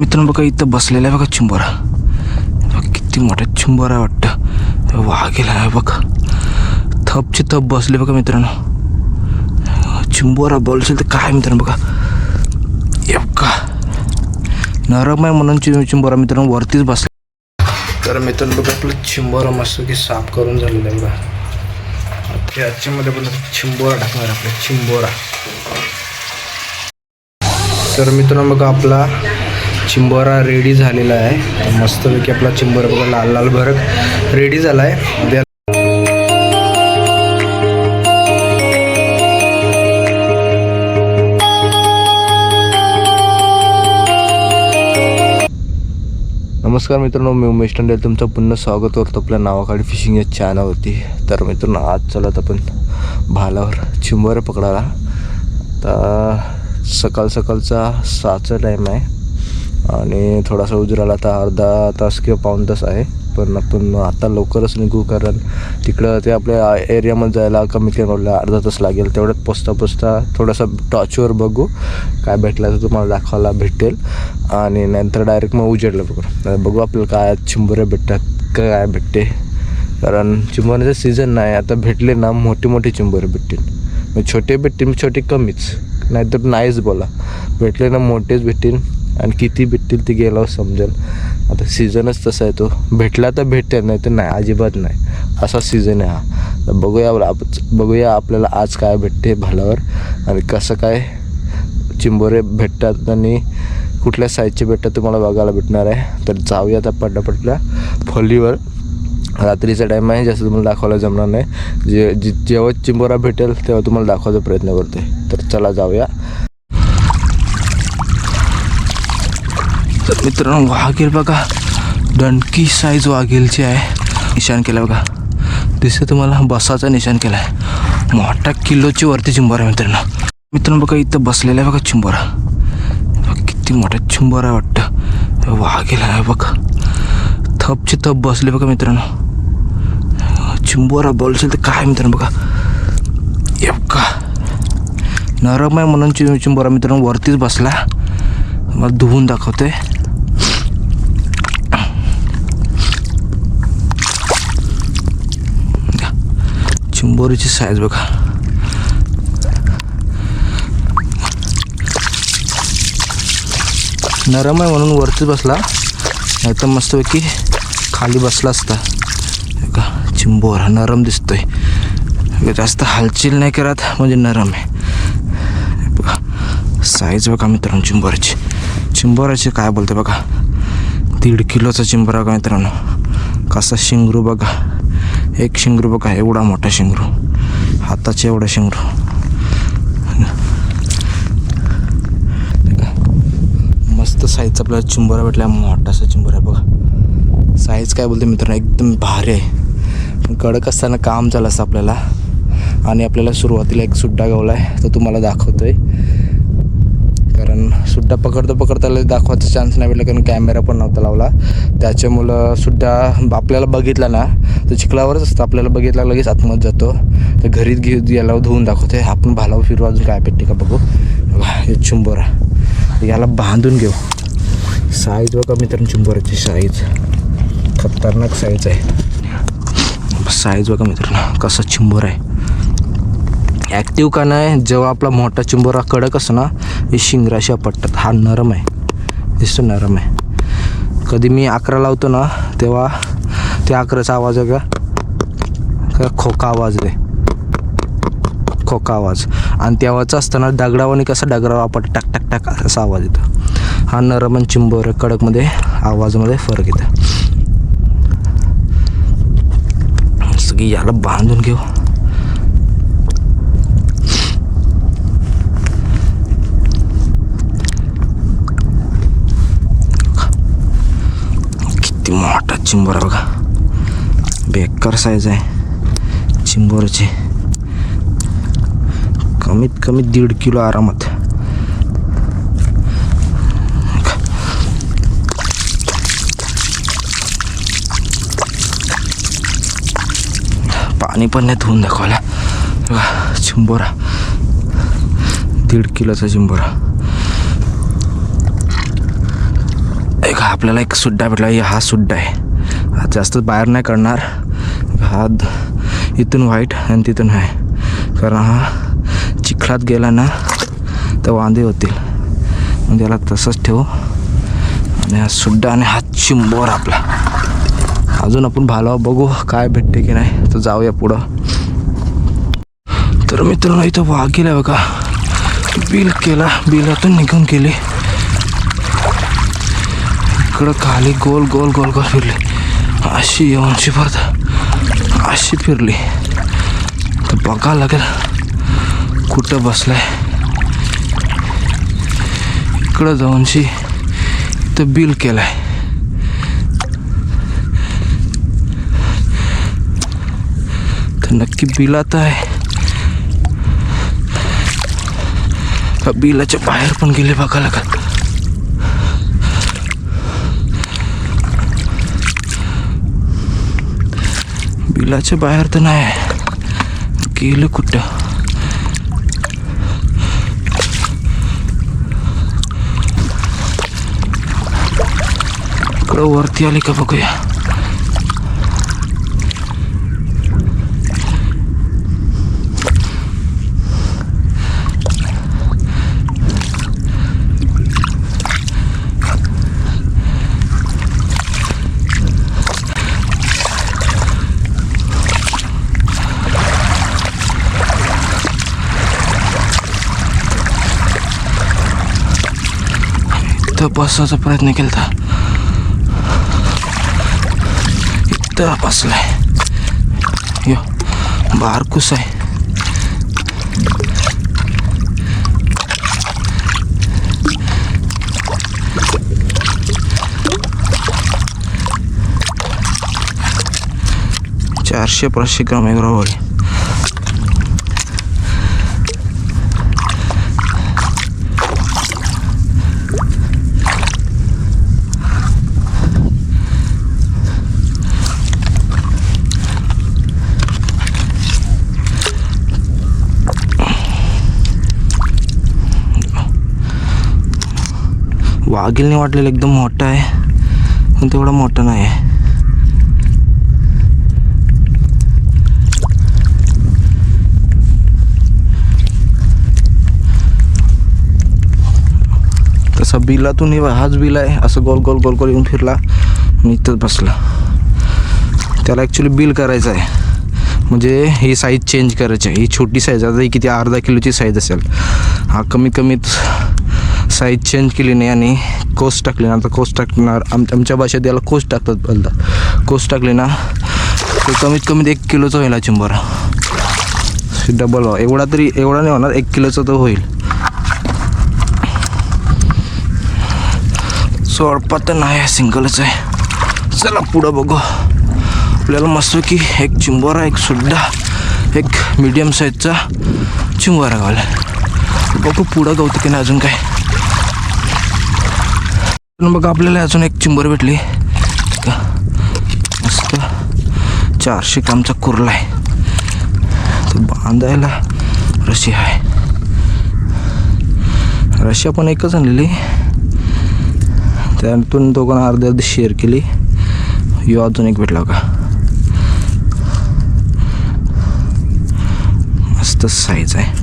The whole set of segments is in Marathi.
मित्रांनो बघा इथं बसलेला आहे बघा चिंबोरा. बघा, किती मोठा चिंबोरा आहे वाटतं. वाघेला आहे बघा. थपचे थप बसले बघा मित्रांनो. चिंबोरा बोलशील तर काय मित्रांनो बघा. एवका नरम आहे म्हणून चि चिंबोरा मित्रांनो वरतीच बसला. तर मित्रांनो बघा आपलं चिंबोरा मस्त की साफ करून झालेलं आहे बघा. ते आजच्यामध्ये पण चिंबोरा टाकणार आपला चिंबोरा. तर मित्रांनो बघा आपला चिंबोरा रेडी झालेला आहे. मस्तपैकी आपला चिंबोरा बघा लाल लाल भरक रेडी झाला आहे उद्या नमस्कार मित्रांनो मी उमेश टंडे. तुमचं पुन्हा स्वागत करतो आपल्या नावाखाली फिशिंग या चॅनलवरती तर मित्रांनो आज चलत आपण भालावर चिंबोरा पकडायला. आता सकाळ सकाळचा सहाचा टाईम आहे. आणि थोडासा उजराला आता अर्धा तास किंवा पाऊण तास आहे. पण आपण आता लवकरच निघू कारण तिकडं ते आपल्या एरियामध्ये जायला कमीत कमी आपल्याला अर्धा तास लागेल. तेवढ्यात पोचता पोचता थोडासा टॉर्चवर बघू काय भेटलं तर तुम्हाला दाखवायला भेटेल. आणि नंतर डायरेक्ट मग उजेडलं बघू. बघू आपल्याला काय चिंबोरे भेटतात का काय भेटते. कारण चिंबोऱ्याचं सीझन नाही आता भेटले ना मोठे मोठे चिंबोरे भेटतील. मग छोटे भेटतील मग छोटे कमीच. नाहीतर नाहीच बोला. भेटले ना मोठेच भेटतील. आणि किती भेटतील ते गेल्यावर समजेल. आता सीझनच तसा आहे तो. भेटला तर भेटते नाही तर नाही अजिबात नाही. असा सीझन आहे हा. तर बघूया आप- बघूया आपल्याला आज काय भेटते भालावर आणि कसं काय चिंबोरे भेटतात आणि कुठल्या साईजचे भेटतात तुम्हाला बघायला भेटणार आहे. तर जाऊया आता पटापटल्या फॉलीवर रात्रीचा टाईम आहे जास्त तुम्हाला दाखवायला जमणार नाही. जे- जेव्हा चिंबोरा भेटेल तेव्हा तुम्हाला दाखवायचा प्रयत्न करते तर चला जाऊया. तर मित्रांनो वाघेल बघा. डंकी साईज वाघेलची आहे. निशाण केलं बघा. दिसतं तुम्हाला? बसाचा निशाण केला आहे मोठा किलोची वरती चिंबोरा आहे मित्रांनो. मित्रांनो बघा इथं बसलेला आहे बघा चिंबोरा. बघा, किती मोठा चिंबोरा आहे वाटतं. वाघेल आहे बघा. थपची थप बसले बघा मित्रांनो. चिंबोरा बोलशील तर काय मित्रांनो बघा. एवका नरम आहे म्हणून चि चिंबोरा मित्रांनो. वरतीच बसला. मला धुवून दाखवते चिंबोरीची साईज बघा. नरम आहे म्हणून वरतीच बसला. नाही तर मस्तपैकी खाली बसला असता. का चिंबोर हा नरम दिसतोय. जास्त हालचाल नाही करत म्हणजे नरम आहे. बघा साईज बघा मित्रांनो चिंबोराची. चिंबोराची काय बोलते बघा. दीड किलोचा चिंबोरा बघा मित्रांनो. कसा शिंगरू बघा. एक शिंगरू बघा एवढा मोठा शिंगरू. हाताचे एवढा शिंगरू. मस्त साईजचा आपल्याला चिंबोरा भेटला मोठासा चिंबोरा आहे बघा. साईज काय बोलते मित्रांनो एकदम भारी आहे. पण कडक असताना काम झालं असतं आपल्याला. आणि आपल्याला सुरुवातीला एक सुड्डा गावला आहे तो तुम्हाला दाखवतो आहे कारण सुद्धा पकडता पकडता दाखवायचा चान्स नाही भेटला कारण कॅमेरा पण नव्हता लावला. त्याच्यामुळं सुद्धा आपल्याला बघितला ना तर चिखलावरच असतं. आपल्याला बघितला लगेच आतमध्ये जातो. तर घरीच घे याला धुवून दाखवते. आपण भालावर फिरू अजून काय भेटते का बघू. बघा, हे चिंबोरा. याला बांधून घेऊ. साईज बघा मित्रांनो चुंबोराची साईज खतरनाक साईज आहे. साईज बघा मित्रांनो कसा चिंबोर आहे. ॲक्टिव्ह का नाही जेव्हा आपला मोठा चिंबोरा कडक असतो ना हे शिंगराशी आपटतात. हा नरम आहे. दिसतो नरम आहे. कधी मी अकरा लावतो ना तेव्हा त्या अकराचा आवाज आहे का? खोका आवाज दे खोका आवाज. आणि तेव्हाचा असताना दगडावाने कसा दगडावा पट टाक टाक टाक असा आवाज येतो. हा नरम आणि चिंबोर कडकमध्ये आवाजामध्ये फरक येतो. सगळी याला बांधून घेऊ. किती मोठा चिंबोरा बघा. बेकार साईज आहे. चिंबोरचे. कमीत कमी दीड किलो आरामात. पाणी पण नाही धुवून दाखवायला चिंबोरा. दीड किलोचा चिंबोरा. आपल्याला एक सुड्डा भेटला हा सुड्डा आहे. जास्त बाहेर नाही करणार. हा इथून व्हाईट आणि तिथून आहे कारण हा चिखलात गेला ना तर वांदे होतील. मग त्याला तसंच ठेवू. आणि हा सुड्डा आणि हा चिंबोर आपला. अजून आपण भालावा बघू काय भेटते की नाही तर जाऊया पुढं. तर मित्रांनो इथं वाघ गेला बघा. बिल केला बिलातून निघून गेली. इकडं खाली गोल गोल गोल गोल फिरली. अशी येऊनशी परत अशी फिरली. तर बघा लागेल कुठं बसलाय. इकडं जाऊनशी तर बिल केलाय. तर नक्की बिलात आहे. का बिलाच्या बाहेर पण गेले बघा लागेल. बिलाच्या बाहेर तर नाही आहे. गेलं कुठं इकडं वरती आले का बघूया इथं बसायचा प्रयत्न केला इथं बसलाय. यो बारकूस आहे. चारशे पाचशे ग्राम आहे रावळी वाघीलने वाटलेलं एकदम मोठं आहे पण तेवढं मोठं नाही आहे. तसा बिलातून हे हाच बिल आहे असं गोल गोल गोल गोल येऊन फिरला आणि इथंच बसला. त्याला ॲक्च्युली बिल करायचं आहे. म्हणजे ही साईज चेंज करायची आहे. ही छोटी साईज आता ही किती अर्धा किलोची साईज असेल. हा कमीत कमीत साईज चेंज केली नाही आणि कोस टाकली ना आता कोस टाकणार आम आमच्या भाषेत याला कोस टाकतात बोलतात. कोस टाकली ना तो कमीत कमीत एक किलोचा होईल हा चिंबोरा. डबल एवढा तरी एवढा नाही होणार एक किलोचा तर होईल. सोडपा तर नाही आहे सिंगलच आहे. चला पुढं बघू. आपल्याला मस्त की एक चिंबोरा एक सुद्धा एक मीडियम साईजचा चिंबोरा गावला. बघू पुढं गवतं की नाही अजून काय. मग बघा आपल्याला अजून एक चिंबर भेटली. मस्त. चारशे ग्रामचा कुर्ला आहे. तो बांधायला रशी आहे. रशी आपण एकच आणलेली. त्यातून दोघांना अर्धी अर्धी शेअर केली. यो अजून एक भेटला का मस्त साईज आहे.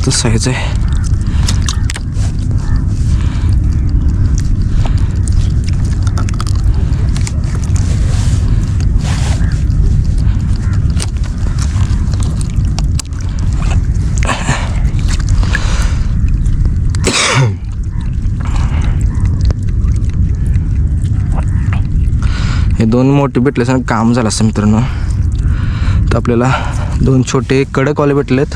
मस्त साईज आहे. हे दोन मोठे भेटले असं काम झालं असं मित्रांनो. तर आपल्याला दोन छोटे कडकवाले भेटलेत.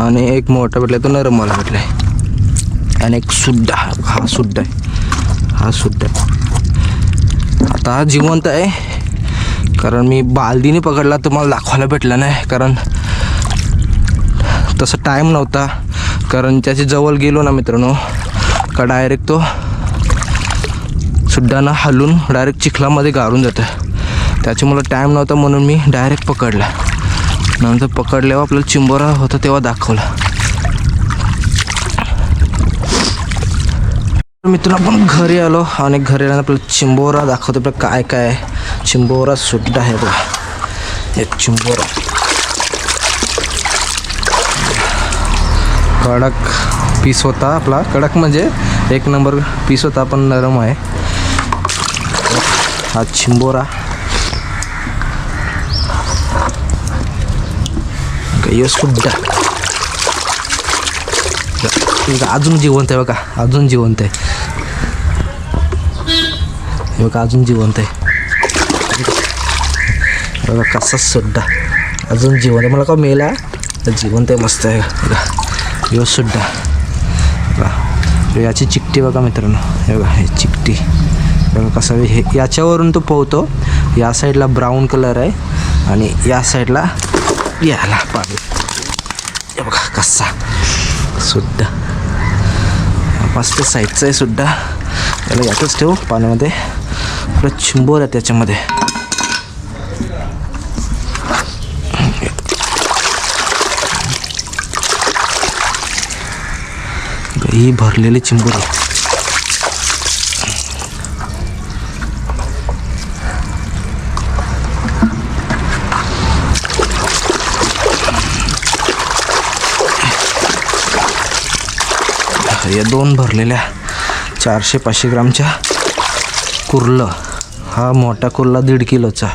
आणि एक मोठा भेटला तो नरमवाला भेटला आहे आणि एक सुद्धा हा सुद्धा आहे. हा सुद्धा आहे. आता हा जिवंत आहे. कारण मी बालदीने पकडला तर मला दाखवायला भेटला नाही. कारण तसं टाईम नव्हता. कारण त्याच्याजवळ गेलो ना मित्रांनो का डायरेक्ट तो सुड्डाना हलून डायरेक्ट चिखलामध्ये गारून जातं त्याच्यामुळं टाईम नव्हता म्हणून मी डायरेक्ट पकडला. नंतर पकडल्यावर आपल्याला चिंबोरा होता तेव्हा दाखवला. मित्र आपण घरी आलो आणि घरी आल्यानं आपल्याला चिंबोरा दाखवतो. आपलं काय काय आहे? चिंबोरा सुद्धा आहे बघा. एक चिंबोरा. कडक पीस होता आपला. कडक म्हणजे एक नंबर पीस होता पण नरम आहे. हा चिंबोरा. यो सुद्धा अजून जिवंत आहे बघा अजून जिवंत आहे. बघा अजून जिवंत आहे. बघा कसा सुद्धा. अजून जिवंत आहे. मला का मेला? तर जिवंत आहे मस्त आहे. बघा यो सुद्धा. बघा याची चिकटी बघा मित्रांनो. हे बघा हे चिकटी बघा कसा हे याच्यावरून तो पोहतो. या साईडला ब्राऊन कलर आहे. आणि या साईडला याला पाणी हे बघा कसा सुद्धा मस्त साईडचं आहे सुद्धा याला यातच ठेवू पाण्यामध्ये आपलं चिंबोर आहे त्याच्यामध्ये ही भरलेली चिंबोर आहे या दोन भरलेल्या चारशे पाचशे ग्रामच्या कुर्लं. हा मोठा कुर्ला दीड किलोचा.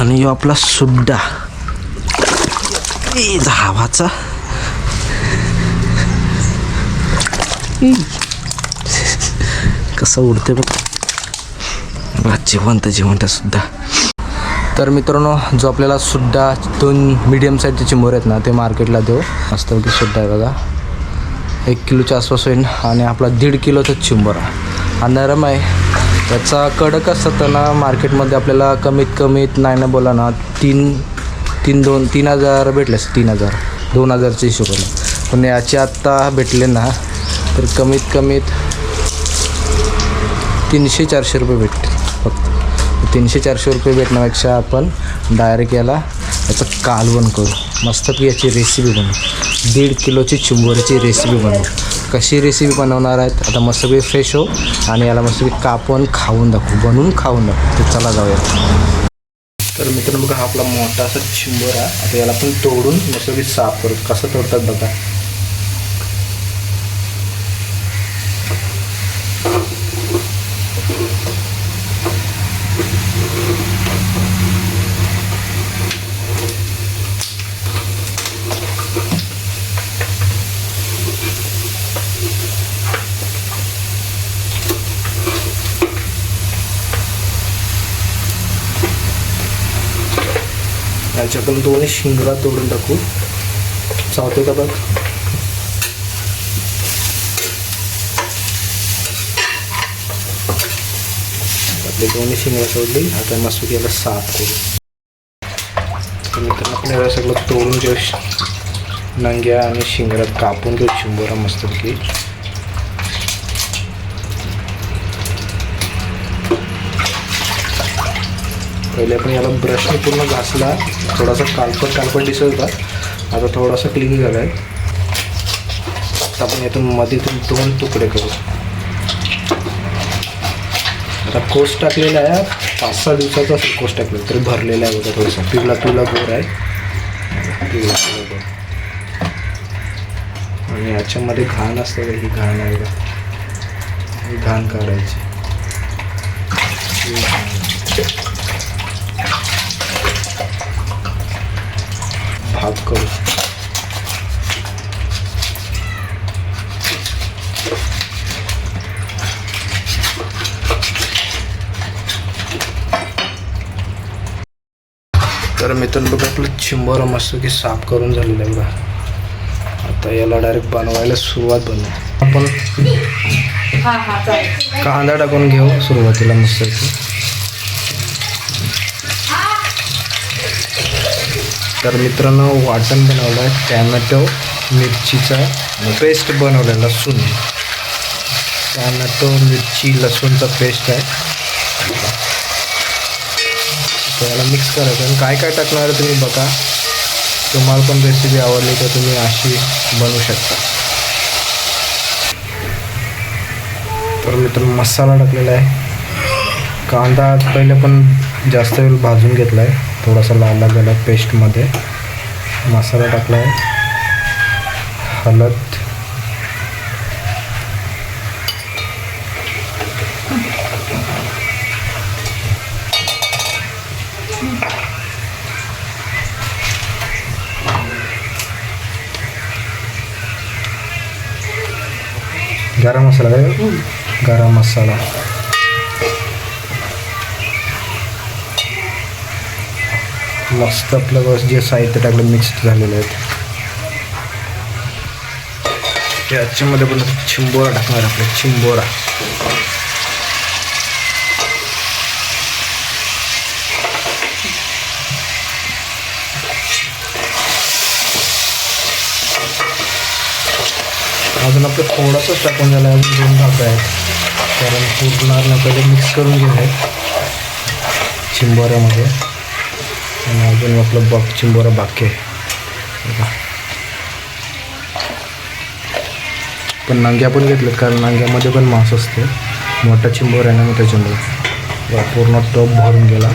आणि यो आपला सुड्डा. धावाचा कसं उडते बघ जिवंत जिवंत सुद्धा. तर मित्रांनो जो आपल्याला सुद्धा दोन मीडियम साईजचे चिंबोर आहेत ना ते मार्केटला देऊ. मस्तपैकी सुद्धा आहे बघा. एक किलोच्या आसपास होईल आणि आपला दीड किलोचा चिंबोरा. हा नरम आहे. त्याचा कडक असताना मार्केटमध्ये आपल्याला कमीत कमीत नाही ना बोला ना तीन तीन दोन तीन हजार भेटले असते तीन हजार दोन हजारच्या हिशोबाने. पण याचे आत्ता भेटले ना तर कमीत कमीत तीनशे चारशे रुपये भेटतील. तीनशे चारशे रुपये भेटण्यापेक्षा आपण डायरेक्ट याला याचं कालवण करू. मस्तपैकी याची रेसिपी बनवू. दीड किलोची चिंबोऱ्याची रेसिपी बनवू. कशी रेसिपी बनवणार आहेत? आता मस्तपैकी फ्रेश हो आणि याला मस्तपैकी कापून खाऊन दाखवू. बनवून खाऊन दाखवू. तर चला जाऊया. तर मित्रांनो बघा हा आपला मोठा असा चिंबोरा. आता याला आपण तोडून मस्तपैकी साफ करू. कसं तोडतात बघा. याच्यातून दोन्ही शिंगरा तोडून टाकू. चावते का बघ आपले दोन्ही शिंगरा सोडली. आता मस्त याला साफ करू. तर मित्रांनो आपण याला सगळं तोडून घेऊ नंग्या आणि शिंगरात कापून घेऊ शिंगोरा मस्तपैकी. पहिले आपण याला ब्रशने पूर्ण घासला. थोडासा कालपट कालपट दिसत होता. आता थोडासा क्लीन झाला आहे आता आपण यातून मध्येतून दोन तुकडे करू. आता कोस टाकलेला आहे. पाच सहा दिवसाचा असेल कोस टाकलेला तरी भरलेला आहे बघा थोडासा. पिवला पिवला गोर आहे. पिवला पिवला गोर. आणि याच्यामध्ये घाण असते ही घाण आहे ही घाण काढायची. ही करू. तर मित्रांनो बघा आपलं चिंबोरा मस्त की साफ करून झालेलं आहे बघा. आता याला डायरेक्ट बनवायला सुरुवात बनवू. आपण कांदा टाकून घेऊ सुरुवातीला मस्त तर मित्रांनो वाटण बनवलं आहे टॅमॅटो मिरचीचा पेस्ट बनवलं लसूण टॅमॅटो मिरची लसूणचा पेस्ट आहे. त्याला मिक्स करायचं. आणि काय काय टाकणार आहे तुम्ही बघा. तुम्हाला पण रेसिपी आवडली तर तुम्ही अशी बनवू शकता. तर मित्रांनो मसाला टाकलेला आहे. कांदा पहिले पण जास्त वेळ भाजून घेतला आहे थोडासा लाल लाल पेस्टमध्ये. मसाला टाकला आहे. हळद गरम मसाला गरम मसाला. मस्त आपलं बस जे साहित्य टाकलं मिक्स झालेलं आहेत त्याच्यामध्ये पण चिंबोरा टाकणार आपल्या चिंबोरा. अजून आपलं थोडंसंच टाकून झालं अजून दोन भाग आहेत. कारण पूर्ण पहिले मिक्स करून घेऊ आहेत चिंबोऱ्यामध्ये. आणि अजून आपलं बघ चिंबोरा बाकी आहे. पण नांग्या पण घेतल्यात कारण नांग्यामध्ये पण मांस असते. मोठा चिंबोर आहे ना मोठा त्याच्यामुळे पूर्ण टोप भरून गेला.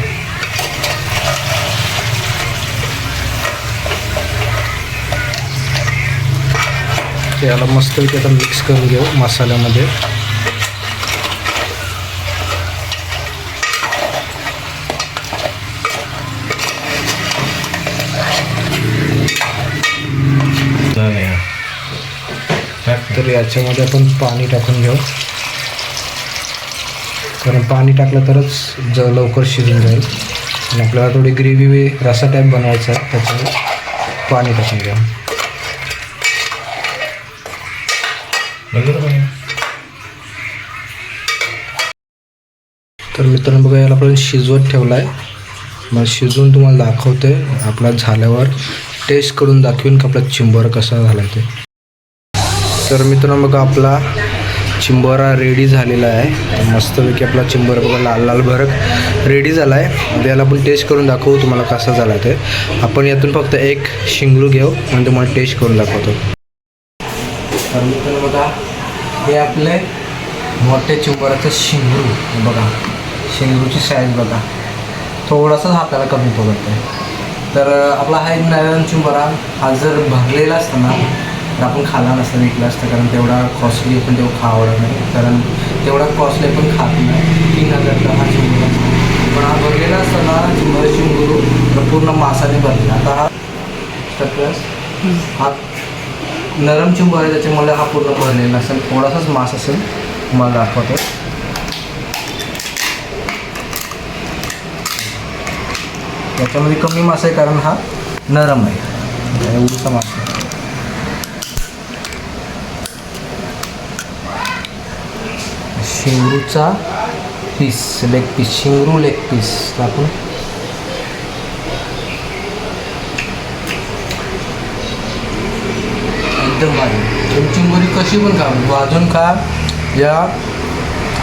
याला मस्तपैकी आता मिक्स करून घेऊ मसाल्यामध्ये. तर याच्यामध्ये आपण पाणी टाकून घेऊ. कारण पाणी टाकलं तरच ज लवकर शिजून जाईल. आणि आपल्याला थोडी ग्रेव्ही रसा टाईप बनवायचा आहे त्याच्यामुळे पाणी टाकून घ्या तर मित्रांनो बघा याला आपण शिजवत ठेवला आहे मग शिजवून तुम्हाला दाखवते. आपला झाल्यावर टेस्ट करून दाखवीन का आपला चिंबर कसा झाला ते. तर मित्रांनो बघा आपला चिंबोरा रेडी झालेला आहे. तर मस्तपैकी आपला चिंबोरा बघा लाल लाल भरक रेडी झाला आहे याला आपण टेस्ट करून दाखवू तुम्हाला कसा झाला ते. आपण यातून फक्त एक शिंगरू घेऊ आणि तुम्हाला टेस्ट करून दाखवतो. तर मित्रांनो बघा हे आपले मोठे चिंबोराचं शिंगरू बघा. शिंगरूची साईज बघा. थोडासाच हाताला कमी पडत आहे तर आपला हा एक नारायण चिंबरा हा जर भरलेला असताना तर आपण खाला नसता विकला असतं कारण तेवढा कॉस्टली पण तेवढं खावडत नाही कारण तेवढा कॉस्टली पण खात नाही. तीन हजारचा हा चिंबोरा पण हा भरलेला असताना चिंबर चिंबुरू पूर्ण मासाने भरलेला. आता हा प्लस हा नरम चिंबर आहे त्याच्यामुळे हा पूर्ण भरलेला असेल. थोडासाच मास असेल. तुम्हाला दाखवतो. याच्यामध्ये कमी मास आहे कारण हा नरम आहे. उडचा मास आहे. शेंगरूचा पीस लेग पीस शेंगरू लेग पीस टाकून एकदम भारी. तुमची मुरी कशी पण खा भाजून खा या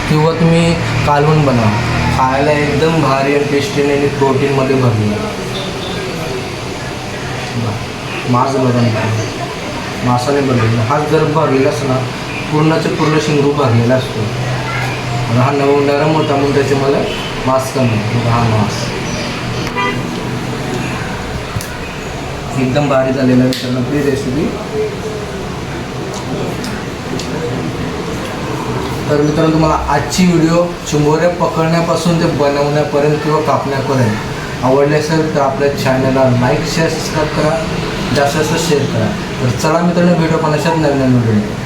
किंवा तुम्ही कालवण बनवा. खायला एकदम भारी आणि टेस्टीने आणि प्रोटीनमध्ये भरलेलं मास मांस बघा मित्रांनो. मांसाने भरलेला हाच जर भरलेला असतो ना पूर्णचे पूर्ण शिंगरू भरलेला असतो. हा नव नरम होता म्हणून त्याच्यामध्ये कमी म्हणजे हा मास्क एकदम भारी झालेला आहे मित्रांनो. रेसिपी तर मित्रांनो तुम्हाला आजची व्हिडिओ चिंबोरे पकडण्यापासून ते बनवण्यापर्यंत किंवा कापण्यापर्यंत आवडले असेल तर आपल्या चॅनलला लाईक शेअर सबस्क्राईब करा. जास्तीत जास्त शेअर करा. तर चला मित्रांनो व्हिडिओ पाहण्याच्यात नवीन नवीन व्हिडिओ